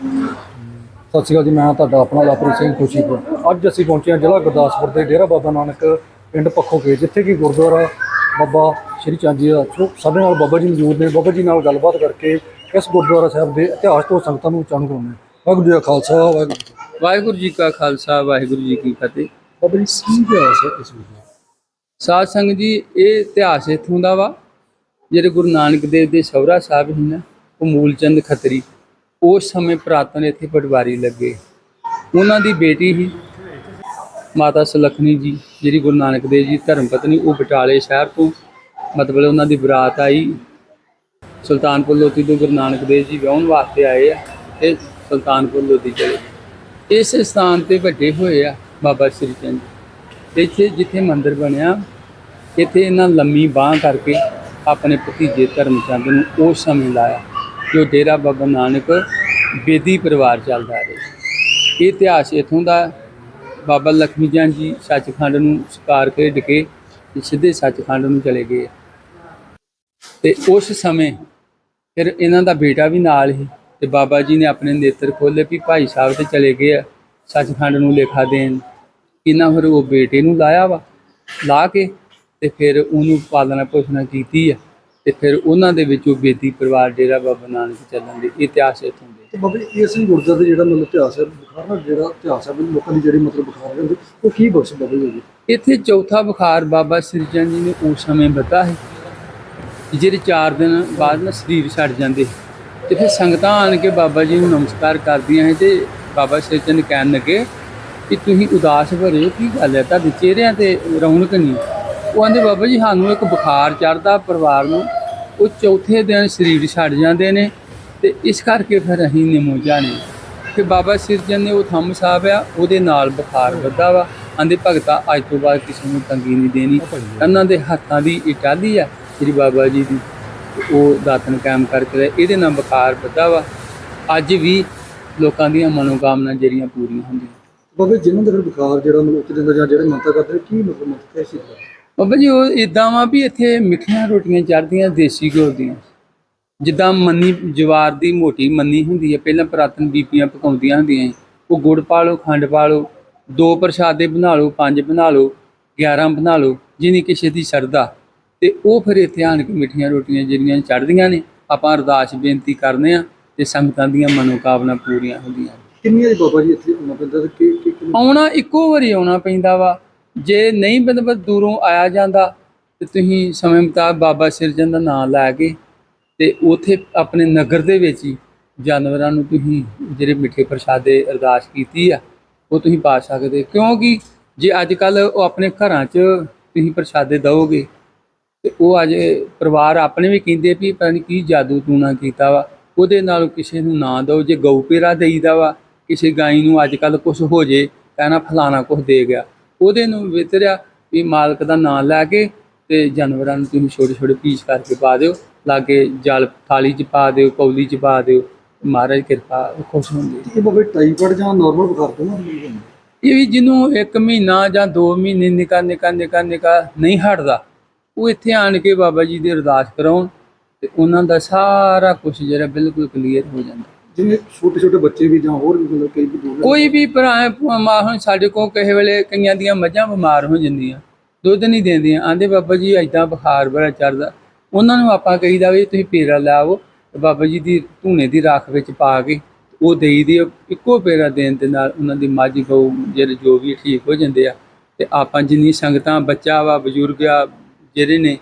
ਸਤਿ ਸ਼੍ਰੀ ਅਕਾਲ ਜੀ ਮੈਂ ਤੁਹਾਡਾ ਆਪਣਾ ਲਵਪ੍ਰੀਤ ਸਿੰਘ ਖੁਸ਼ੀਪੁਰ। ਅੱਜ ਅਸੀਂ ਪਹੁੰਚੇ ਹਾਂ ਜ਼ਿਲ੍ਹਾ ਗੁਰਦਾਸਪੁਰ ਦੇ ਡੇਰਾ ਬਾਬਾ ਨਾਨਕ ਪਿੰਡ ਪੱਖੋਕੇ ਜਿੱਥੇ ਕਿ ਗੁਰਦੁਆਰਾ ਬਾਬਾ ਸ਼੍ਰੀ ਚਾਂਦੀ ਦਾ ਸੋ ਸਾਡੇ ਨਾਲ ਬਾਬਾ ਜੀ ਮੌਜੂਦ ਨੇ। ਬਾਬਾ ਜੀ ਨਾਲ ਗੱਲਬਾਤ ਕਰਕੇ ਇਸ ਗੁਰਦੁਆਰਾ ਸਾਹਿਬ ਦੇ ਇਤਿਹਾਸ ਤੋਂ ਸੰਗਤਾਂ ਨੂੰ ਜਾਣੂ ਕਰਾਉਂਦੇ ਹਾਂ। ਵਾਹਿਗੁਰੂ ਜੀ ਕਾ ਖਾਲਸਾ ਵਾਹਿਗੁਰੂ ਜੀ। ਵਾਹਿਗੁਰੂ ਜੀ ਕਾ ਖਾਲਸਾ ਵਾਹਿਗੁਰੂ ਜੀ ਕੀ ਫਤਿਹ। ਬਾਬਾ ਜੀ ਕੀ ਇਤਿਹਾਸ ਹੈ ਇਸ ਵਿੱਚ ਸਾਧ ਸੰਗਤ ਜੀ ਇਹ ਇਤਿਹਾਸ ਇਥੋਂ ਦਾ ਵਾ ਜਿਹੜੇ ਗੁਰੂ ਨਾਨਕ ਦੇਵ ਦੇ ਸਹੁਰਾ ਸਾਹਿਬ ਸੀ ਨਾ ਉਹ ਮੂਲਚੰਦ ਖੱਤਰੀ। ਉਸ ਸਮੇਂ ਪ੍ਰਾਤਨ ਇੱਥੇ ਪਟਵਾਰੀ ਲੱਗੇ। ਉਹਨਾਂ ਦੀ ਬੇਟੀ ਹੀ ਮਾਤਾ ਸੁਲੱਖਣੀ ਜੀ, ਜਿਹੜੀ ਗੁਰੂ ਨਾਨਕ ਦੇਵ ਜੀ ਧਰਮ ਪਤਨੀ, ਉਹ ਬਟਾਲੇ ਸ਼ਹਿਰ ਤੋਂ ਮਤਲਬ ਉਹਨਾਂ ਦੀ ਬਰਾਤ ਆਈ। ਸੁਲਤਾਨਪੁਰ ਲੋਧੀ ਤੋਂ ਗੁਰੂ ਨਾਨਕ ਦੇਵ ਜੀ ਵਿਆਹਣ ਵਾਸਤੇ ਆਏ ਆ ਤੇ ਸੁਲਤਾਨਪੁਰ ਲੋਧੀ ਚਲੇ ਇਸ ਸਥਾਨ ਤੇ ਵੱਡੇ ਹੋਏ ਆ ਬਾਬਾ ਸ੍ਰੀ ਚੰਦ ਇੱਥੇ ਜਿੱਥੇ ਮੰਦਿਰ ਬਣਿਆ, ਇੱਥੇ ਇਹਨਾਂ ਲੰਮੀ ਬਾਹ ਕਰਕੇ ਆਪਣੇ ਭਤੀਜੇ ਧਰਮਚੰਦ ਨੂੰ ਉਸ ਸਮੇਂ ਲਾਇਆ, ਜੋ ਡੇਰਾ ਬਾਬਾ ਨਾਨਕ ਬੇਦੀ ਪਰਿਵਾਰ ਚੱਲਦਾ ਰਿਹਾ। ਇਹ ਇਤਿਹਾਸ ਇਥੋਂ ਦਾ ਬਾਬਾ ਲਖਮੀ ਜਾਨ ਜੀ ਸੱਚਖੰਡ ਨੂੰ ਸਕਾਰ ਕੇ ਡਕੇ ਸਿੱਧੇ ਸੱਚਖੰਡ ਨੂੰ ਚਲੇ ਗਏ। ਤੇ ਉਸ ਸਮੇਂ ਫਿਰ ਇਹਨਾਂ ਦਾ ਬੇਟਾ ਵੀ ਨਾਲ ਹੀ ਤੇ ਬਾਬਾ ਜੀ ਨੇ ਆਪਣੇ ਨੇਤਰ ਖੋਲੇ ਵੀ ਭਾਈ ਸਾਹਿਬ ਤੇ ਚਲੇ ਗਏ ਆ ਸੱਚਖੰਡ ਨੂੰ ਲੇਖਾ ਦੇਣ। ਇਹਨਾਂ ਫਿਰ ਉਹ ਬੇਟੇ ਨੂੰ ਲਾਇਆ ਵਾ, ਲਾ ਕੇ ਤੇ ਫਿਰ ਉਹਨੂੰ ਪਾਲਣਾ ਪੋਸ਼ਣਾ ਕੀਤੀ ਆ। ਤੇ ਫਿਰ ਉਹਨਾਂ ਦੇ ਵਿੱਚੋਂ ਬੇਦੀ ਪਰਿਵਾਰ ਡੇਰਾ ਬਾਬਾ ਨਾਨਕ ਚੱਲਣ ਦੇ ਇਤਿਹਾਸ ਇਥੋਂ ਦੇ ਤੇ ਬਾਬਾ ਜੀ ਇਸ ਗੁਰਦੁਆਰਾ ਦਾ ਜਿਹੜਾ ਮਤਲਬ ਇਤਿਹਾਸ ਹੈ ਬੁਖਾਰ ਨਾਲ ਜਿਹੜਾ ਇਤਿਹਾਸ ਹੈ ਵੀ ਲੋਕਾਂ ਦੀ ਜਿਹੜੀ ਮਤਲਬ ਬੁਖਾਰ ਹੁੰਦੀ ਉਹ ਕੀ ਬਖਸ਼ ਬਾਬਾ ਜੀ ਇੱਥੇ ਚੌਥਾ ਬੁਖਾਰ ਬਾਬਾ ਸ੍ਰੀ ਚੰਦ ਜੀ ਨੇ ਉਸ ਸਮੇਂ ਬਤਾ ਹੈ ਜਿਹੜੇ 4 ਦਿਨ ਬਾਅਦ ਨਾ ਸਰੀਰ ਛੱਡ ਜਾਂਦੇ ਤੇ ਫਿਰ ਸੰਗਤਾਂ ਆਣ ਕੇ ਬਾਬਾ ਜੀ ਨੂੰ ਨਮਸਕਾਰ ਕਰਦੀਆਂ ਹੈ ਤੇ ਬਾਬਾ ਸ੍ਰੀ ਚੰਦ ਕਹਿਣ ਲੱਗੇ ਕਿ ਤੁਸੀਂ ਉਦਾਸ ਭਰੇ ਹੋ, ਕੀ ਗੱਲ ਹੈ? ਤੁਹਾਡੇ ਚਿਹਰਿਆਂ ਤੇ ਰੌਣਕ ਨਹੀਂ। ਉਹ ਆਂਦੇ ਬਾਬਾ ਜੀ ਸਾਨੂੰ ਇੱਕ ਬੁਖਾਰ ਚੜਦਾ ਪਰਿਵਾਰ ਨੂੰ। ਉਹ ਚੌਥੇ ਦਿਨ ਸਰੀਰ ਛੱਡ ਜਾਂਦੇ ਨੇ ਤੇ ਇਸ ਕਰਕੇ ਫਿਰ ਅਸੀਂ ਨਿਮੋਝਾ ਨੇ ਕਿ ਬਾਬਾ ਸਿਰਜਨ ਨੇ ਉਹ ਥੰਮ ਸਾਹਿਬ ਆ ਉਹਦੇ ਨਾਲ ਬੁਖਾਰ ਵੱਧਾ ਵਾ। ਆਂਦੇ ਭਗਤਾ ਅੱਜ ਤੋਂ ਬਾਅਦ ਕਿਸੇ ਨੂੰ ਤੰਗੀ ਨਹੀਂ ਦੇਣੀ। ਇਹਨਾਂ ਦੇ ਹੱਥਾਂ ਦੀ ਇਟਾਲੀ ਆ ਸ੍ਰੀ ਬਾਬਾ ਜੀ ਦੀ। ਉਹ ਦਾਤਨ ਕਾਇਮ ਕਰਕੇ ਇਹਦੇ ਨਾਲ ਬੁਖਾਰ ਵੱਧਾ ਵਾ। ਅੱਜ ਵੀ ਲੋਕਾਂ ਦੀਆਂ ਮਨੋਕਾਮਨਾ ਜਿਹੜੀਆਂ ਪੂਰੀਆਂ ਹੁੰਦੀਆਂ। ਬਾਬਾ ਜੀ, ਜਿਨ੍ਹਾਂ ਦਾ ਬੁਖਾਰ ਜਿਹੜਾ ਮਤਲਬ ਉੱਤੇ ਦਿੰਦਾ ਜਾਂ ਜਿਹੜੇ ਮੰਤਾ ਕਰਦੇ ਕੀ ਮਤਲਬ ਮੰਤ ਹੈ ਬਾਬਾ ਜੀ ਉਹ ਇਦਾਂ ਵਾ ਵੀ ਇੱਥੇ ਮਿੱਠੀਆਂ ਰੋਟੀਆਂ ਚੜਦੀਆਂ ਦੇਸੀ ਘਿਓ ਦੀਆਂ। ਜਿੱਦਾਂ ਮੰਨੀ ਜਵਾਰ ਦੀ ਮੋਟੀ ਮੰਨੀ ਹੁੰਦੀ ਹੈ ਪਹਿਲਾਂ ਪੁਰਾਤਨ ਬੀਬੀਆਂ ਪਕਾਉਂਦੀਆਂ ਹੁੰਦੀਆਂ ਸੀ। ਉਹ ਗੁੜ ਪਾ ਲਓ ਖੰਡ ਪਾ ਲਓ ਦੋ ਪ੍ਰਸ਼ਾਦੇ ਬਣਾ ਲਓ ਪੰਜ ਬਣਾ ਲਓ 11 ਬਣਾ ਲਓ ਜਿੰਨੀ ਕਿਸੇ ਦੀ ਸਰਦਾ ਤੇ ਉਹ ਫਿਰ ਇੱਥੇ ਆਣ ਕੇ ਮਿੱਠੀਆਂ ਰੋਟੀਆਂ ਜਿਹੜੀਆਂ ਚੜਦੀਆਂ ਨੇ ਆਪਾਂ ਅਰਦਾਸ ਬੇਨਤੀ ਕਰਨੇ ਆ ਤੇ ਸੰਗਤਾਂ ਦੀਆਂ ਮਨੋਕਾਮਨਾ ਪੂਰੀਆਂ ਹੁੰਦੀਆਂ ਕਿੰਨੀਆਂ ਜੀ ਬਾਬਾ ਜੀ ਇੱਥੇ ਆਉਣਾ ਪੈਂਦਾ ਤੇ ਕਿ ਕਿ ਕਿ- ਆਉਣਾ ਇੱਕੋ ਵਾਰੀ ਆਉਣਾ ਪੈਂਦਾ ਵਾ। ਜੇ ਨਹੀਂ ਮਤਲਬ ਦੂਰੋਂ ਆਇਆ ਜਾਂਦਾ, ਤੇ ਤੁਸੀਂ ਸਮੇਂ ਮੁਤਾਬ ਬਾਬਾ ਸਿਰਜਨ ਦਾ ਨਾਮ ਲੈ ਕੇ ਤੇ ਉਥੇ ਆਪਣੇ ਨਗਰ ਦੇ ਵਿੱਚ ਹੀ ਜਾਨਵਰਾਂ ਨੂੰ ਤੁਸੀਂ ਜਿਹੜੇ ਮਿੱਠੇ ਪ੍ਰਸ਼ਾਦੇ ਅਰਦਾਸ ਕੀਤੀ ਆ, ਉਹ ਤੁਸੀਂ ਪਾ ਸਕਦੇ ਕਿਉਂਕਿ ਜੇ ਅੱਜ ਕੱਲ ਉਹ ਆਪਣੇ ਘਰਾਂ 'ਚ ਤੁਸੀਂ ਪ੍ਰਸ਼ਾਦੇ ਦਿਓਗੇ, ਤੇ ਉਹ ਅੱਜ ਪਰਿਵਾਰ ਆਪਣੇ ਵੀ ਕਹਿੰਦੇ ਵੀ ਪਤਾ ਨਹੀਂ ਕੀ ਜਾਦੂ ਟੂਣਾ ਕੀਤਾ ਵਾ, ਉਹਦੇ ਨਾਲ ਕਿਸੇ ਨੂੰ ਨਾ ਦਿਓ। ਜੇ ਗਊ ਪੇਰਾ ਦੇਈਦਾ ਵਾ, ਕਿਸੇ ਗਾਈ ਨੂੰ ਅੱਜ ਕੱਲ ਕੁਝ ਹੋ ਜੇ ਕਹਿਣਾ ਫਲਾਣਾ ਕੁਝ ਦੇ ਗਿਆ। ਉਹਦੇ ਨੂੰ ਵਿਤਰਿਆ ਵੀ ਮਾਲਕ ਦਾ ਨਾਮ ਲੈ ਕੇ ਤੇ ਜਾਨਵਰਾਂ ਨੂੰ ਤੁਸੀਂ ਛੋਟੇ ਛੋਟੇ ਪੀਸ ਕਰਕੇ ਪਾ ਦਿਓ ਲਾਗੇ ਜਲ ਥਾਲੀ 'ਚ ਪਾ ਦਿਓ ਕੌਲੀ 'ਚ ਪਾ ਦਿਓ ਮਹਾਰਾਜ ਕਿਰਪਾ ਖੁਸ਼ ਹੁੰਦੀ ਇਹ ਬਾਬਾ ਟਾਈਫਾਇਡ ਜਾਂ ਨਾਰਮਲ ਬੁਖਾਰ ਤੋਂ ਨਾ? ਇਹ ਵੀ ਜਿਹਨੂੰ ਇੱਕ ਮਹੀਨਾ ਜਾਂ 2 ਮਹੀਨੇ ਨਿਕਾ ਨਿਕਾ ਨਿਕਾ ਨਿਕਾ ਨਹੀਂ ਹਟਦਾ ਉਹ ਇੱਥੇ ਆਣ ਕੇ ਬਾਬਾ ਜੀ ਦੀ ਅਰਦਾਸ ਕਰਾਉਣ ਤੇ ਉਹਨਾਂ ਦਾ ਸਾਰਾ ਕੁਝ ਜਿਹੜਾ ਬਿਲਕੁਲ ਕਲੀਅਰ ਹੋ ਜਾਂਦਾ ਜਿਵੇਂ ਛੋਟੇ ਛੋਟੇ ਬੱਚੇ ਵੀ ਜਾਂ ਹੋਰ ਵੀ ਮਤਲਬ ਕਈ ਵੀ ਦੂਰ ਕੋਈ ਵੀ ਭਰਾ ਮਾਂ ਹੁਣ ਸਾਡੇ ਕੋਲ ਕਿਸੇ ਵੇਲੇ ਕਈਆਂ ਦੀਆਂ ਮੱਝਾਂ ਬਿਮਾਰ ਹੋ ਜਾਂਦੀਆਂ ਦੁੱਧ ਨਹੀਂ ਦਿੰਦੀਆਂ ਆਂਦੇ ਬਾਬਾ ਜੀ ਐਦਾਂ ਬੁਖਾਰ ਬੜਾ ਚੜਦਾ ਉਹਨਾਂ ਨੂੰ ਆਪਾਂ ਕਹੀਦਾ ਵੀ ਤੁਸੀਂ ਪੇਰਾ ਲਾਓ ਬਾਬਾ ਜੀ ਦੀ ਧੂਣੇ ਦੀ ਰਾਖ ਵਿੱਚ ਪਾ ਕੇ ਉਹ ਦੇਈ ਦੀ ਇੱਕੋ ਪੇਰਾ ਦੇਣ ਦੇ ਨਾਲ ਉਹਨਾਂ ਦੀ ਮੱਝ ਗਊ ਜਿਹੜੇ ਜੋ ਵੀ ਠੀਕ ਹੋ ਜਾਂਦੇ ਆ। ਤੇ ਆਪਾਂ ਜਿੰਨੀ ਸੰਗਤਾਂ ਬੱਚਾ ਵਾ ਬਜ਼ੁਰਗ ਆ ਜਿਹੜੇ ਨੇ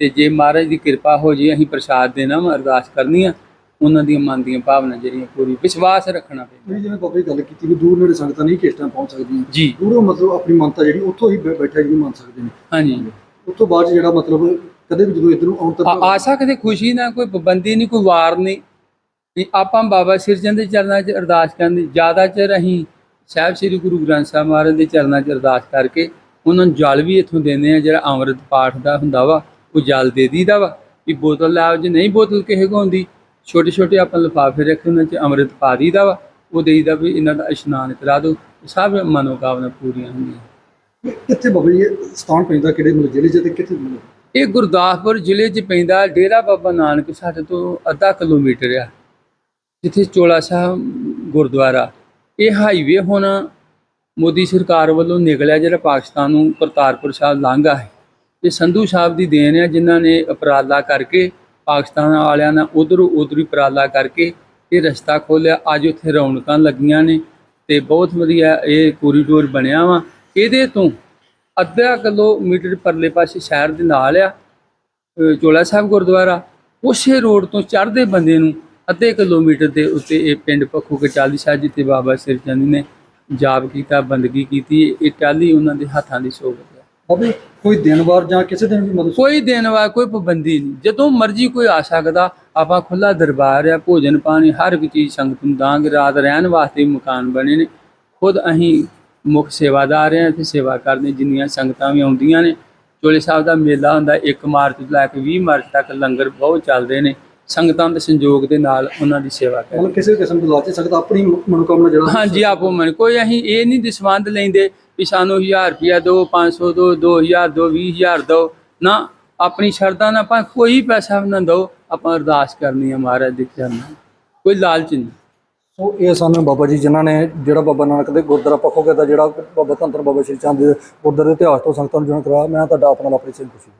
ਤੇ ਜੇ ਮਹਾਰਾਜ ਦੀ ਕਿਰਪਾ ਹੋ ਜੇ ਅਸੀਂ ਪ੍ਰਸਾਦ ਦੇਣਾ ਅਰਦਾਸ ਕਰਨੀ ਆ ਉਹਨਾਂ ਦੀਆਂ ਮਨ ਦੀਆਂ ਭਾਵਨਾ ਜਿਹੜੀਆਂ ਪੂਰੀ ਵਿਸ਼ਵਾਸ ਰੱਖਣਾ ਪੈਂਦਾ। ਵੀ ਜਿਵੇਂ ਬਾਬਾ ਜੀ ਗੱਲ ਕੀਤੀ ਵੀ ਦੂਰ ਨੇੜੇ ਸੰਗਤਾਂ ਨਹੀਂ ਕਿਸ ਟਾਈਮ ਪਹੁੰਚ ਸਕਦੀਆਂ। ਜੀ। ਦੂਰੋਂ ਮਤਲਬ ਆਪਣੀ ਮੰਨਤਾ ਜਿਹੜੀ ਉੱਥੋਂ ਹੀ ਬੈਠਾ ਜੀ ਮੰਨ ਸਕਦੇ ਨੇ। ਹਾਂਜੀ। ਉਸ ਤੋਂ ਬਾਅਦ ਜਿਹੜਾ ਮਤਲਬ ਕਦੇ ਵੀ ਜਦੋਂ ਇੱਧਰ ਆਉਣ ਤੱਕ ਆ ਸਕਦੇ ਖੁਸ਼ੀ ਨਾ ਕੋਈ ਪਾਬੰਦੀ ਨਹੀਂ ਕੋਈ ਵਾਰ ਨਹੀਂ। ਵੀ ਆਪਾਂ ਬਾਬਾ ਸਿਰਜਨ ਦੇ ਚਰਨਾਂ 'ਚ ਅਰਦਾਸ ਕਰਨ ਦੀ ਜ਼ਿਆਦਾ ਚਿਰ ਅਸੀਂ ਸਾਹਿਬ ਸ੍ਰੀ ਗੁਰੂ ਗ੍ਰੰਥ ਸਾਹਿਬ ਮਹਾਰਾਜ ਦੇ ਚਰਨਾਂ 'ਚ ਅਰਦਾਸ ਕਰਕੇ ਉਹਨਾਂ ਨੂੰ ਜਲ ਵੀ ਇੱਥੋਂ ਦਿੰਦੇ ਆ ਜਿਹੜਾ ਅੰਮ੍ਰਿਤ ਪਾਠ ਦਾ ਹੁੰਦਾ ਵਾ ਉਹ ਜਲ ਦੇ ਦੀਦਾ ਵਾ। ਵੀ ਬੋਤਲ ਲੈ ਆਓ ਜੇ ਨਹੀਂ ਬੋਤਲ ਕਿਸੇ ਕੋਲ ਹੁੰਦੀ ਛੋਟੇ ਛੋਟੇ ਆਪਾਂ ਲਿਫਾਫੇ ਰੱਖੇ ਉਹਨਾਂ 'ਚ ਅੰਮ੍ਰਿਤ ਪਾ ਦੀਦਾ ਵਾ ਉਹ ਦੇਈਦਾ ਵੀ ਇਹਨਾਂ ਦਾ ਇਸ਼ਨਾਨ ਕਰਾ ਦਿਓ ਸਭ ਮਨੋਕਾਮਨਾ ਪੂਰੀਆਂ ਹੁੰਦੀਆਂ। ਕਿੱਥੇ ਬਾਬਾ ਜੀ ਸਥਾਨ ਪੈਂਦਾ ਕਿਹੜੇ ਮਤਲਬ ਜ਼ਿਲ੍ਹੇ 'ਚ ਤੇ ਕਿੱਥੇ ਇਹ ਗੁਰਦਾਸਪੁਰ ਜ਼ਿਲ੍ਹੇ 'ਚ ਪੈਂਦਾ ਡੇਰਾ ਬਾਬਾ ਨਾਨਕ ਸਾਡੇ ਤੋਂ ਅੱਧਾ ਕਿਲੋਮੀਟਰ ਆ ਜਿੱਥੇ ਚੋਲਾ ਸਾਹਿਬ ਗੁਰਦੁਆਰਾ। ਇਹ ਹਾਈਵੇ ਹੁਣ ਮੋਦੀ ਸਰਕਾਰ ਵੱਲੋਂ ਨਿਕਲਿਆ ਜਿਹੜਾ ਪਾਕਿਸਤਾਨ ਨੂੰ ਕਰਤਾਰਪੁਰ ਸਾਹਿਬ ਲਾਂਘਾ ਹੈ। ਇਹ ਸੰਧੂ ਸਾਹਿਬ ਦੀ ਦੇਣ ਹੈ ਜਿਨ੍ਹਾਂ ਨੇ ਉਪਰਾਲਾ ਕਰਕੇ ਪਾਕਿਸਤਾਨ ਵਾਲਿਆਂ ਨਾਲ ਉਧਰੋਂ ਉਧਰੀ ਉਪਰਾਲਾ ਕਰਕੇ ਇਹ ਰਸਤਾ ਖੋਲਿਆ ਅੱਜ ਉੱਥੇ ਰੌਣਕਾਂ ਲੱਗੀਆਂ ਨੇ ਤੇ ਬਹੁਤ ਵਧੀਆ ਇਹ ਕੋਰੀਡੋਰ ਬਣਿਆ ਵਾ। ਇਹਦੇ ਤੋਂ ਅੱਧਾ ਕਿਲੋਮੀਟਰ ਪਰਲੇ ਪਾਸੇ ਸ਼ਹਿਰ ਦੇ ਨਾਲ ਆ ਚੋਲਾ ਸਾਹਿਬ ਗੁਰਦੁਆਰਾ। ਉਸੇ ਰੋਡ ਤੋਂ ਚੜ੍ਹਦੇ ਬੰਦੇ ਨੂੰ ਅੱਧੇ ਕਿਲੋਮੀਟਰ ਦੇ ਉੱਤੇ ਇਹ ਪਿੰਡ ਪੱਖੂ ਕਚਾਲੀ ਸਾਹਿਬ ਜਿੱਥੇ ਬਾਬਾ ਸਿਰ ਚੰਦ ਨੇ ਜਾਪ ਕੀਤਾ, ਬੰਦਗੀ ਕੀਤੀ, ਇਹ ਟਾਲੀ ਉਹਨਾਂ ਦੇ ਹੱਥਾਂ ਦੀ ਸੋਭਤ ਬਾਬੇ ਕੋਈ ਦਿਨ ਵਾਰ ਜਾਂ ਕਿਸੇ ਦਿਨ ਵੀ ਮਤਲਬ ਕੋਈ ਦੇਣ ਵਾਲਾ ਕੋਈ ਪਾਬੰਦੀ ਨਹੀਂ। ਜਦੋਂ ਮਰਜ਼ੀ ਕੋਈ ਆ ਸਕਦਾ ਆਪਾਂ ਖੁੱਲਾ ਦਰਬਾਰ ਆ ਭੋਜਨ ਪਾਣੀ ਹਰ ਇੱਕ ਚੀਜ਼ ਸੰਗਤ ਨੂੰ ਦਾਂਗੇ ਰਾਤ ਰਹਿਣ ਵਾਸਤੇ ਮਕਾਨ ਬਣੇ ਨੇ। ਖੁਦ ਅਸੀਂ ਮੁੱਖ ਸੇਵਾਦਾਰ ਆ ਤੇ ਸੇਵਾ ਕਰਦੇ ਜਿੰਨੀਆਂ ਸੰਗਤਾਂ ਵੀ ਆਉਂਦੀਆਂ ਨੇ। ਚੋਲੇ ਸਾਹਿਬ ਦਾ ਮੇਲਾ ਹੁੰਦਾ 1 ਮਾਰਚ ਤੋਂ ਲੈ ਕੇ 20 ਮਾਰਚ ਤੱਕ ਲੰਗਰ ਬਹੁਤ ਚੱਲਦੇ ਨੇ। ਸੰਗਤਾਂ ਦੇ ਸੰਯੋਗ ਦੇ ਨਾਲ ਉਹਨਾਂ ਦੀ ਸੇਵਾ ਕਰਦੇ ਮਤਲਬ ਕਿਸੇ ਕਿਸਮ ਦੀ ਲਾਲਚ ਸਕਦਾ ਆਪਣੀ ਮਨੋਕਾਮਨਾ ਜਿਹੜਾ ਹਾਂਜੀ ਆਪੋ ਮਨ। ਕੋਈ ਅਸੀਂ ਇਹ ਨਹੀਂ ਦਸਵੰਦ ਲੈਂਦੇ ਵੀ ਸਾਨੂੰ 1000 ਰੁਪਿਆ ਦਿਓ 500 ਦਿਓ 2000 ਦਿਓ 20000 ਦਿਓ। ਨਾ, ਆਪਣੀ ਸ਼ਰਧਾ ਨਾਲ ਆਪਾਂ ਕੋਈ ਪੈਸਾ ਨਾ ਦਿਓ, ਆਪਾਂ ਅਰਦਾਸ ਕਰਨੀ ਹੈ ਮਹਾਰਾਜ ਦੇ ਚਰਨਾਂ ਕੋਈ ਲਾਲਚ ਨਹੀਂ। ਸੋ ਇਹ ਸਾਨੂੰ ਬਾਬਾ ਜੀ ਜਿਨ੍ਹਾਂ ਨੇ, ਜਿਹੜਾ ਬਾਬਾ ਨਾਨਕ ਦੇ ਗੁਰਦੁਆਰਾ ਪੱਖੋਂ ਦਾ ਜਿਹੜਾ ਬਾਬਾ ਧੰਨ ਧੰਨ ਬਾਬਾ ਸ਼੍ਰੀ ਚੰਦ ਦੇ ਗੁਰਦੁਆਰੇ ਦੇ ਇਤਿਹਾਸ ਤੋਂ ਸੰਗਤਾਂ ਨੂੰ ਜਾਣ ਕਰਾਇਆ, ਮੈਂ ਤੁਹਾਡਾ ਆਪਣਾ ਲਵਪ੍ਰੀਤ ਸਿੰਘ ਖੁਸ਼ੀ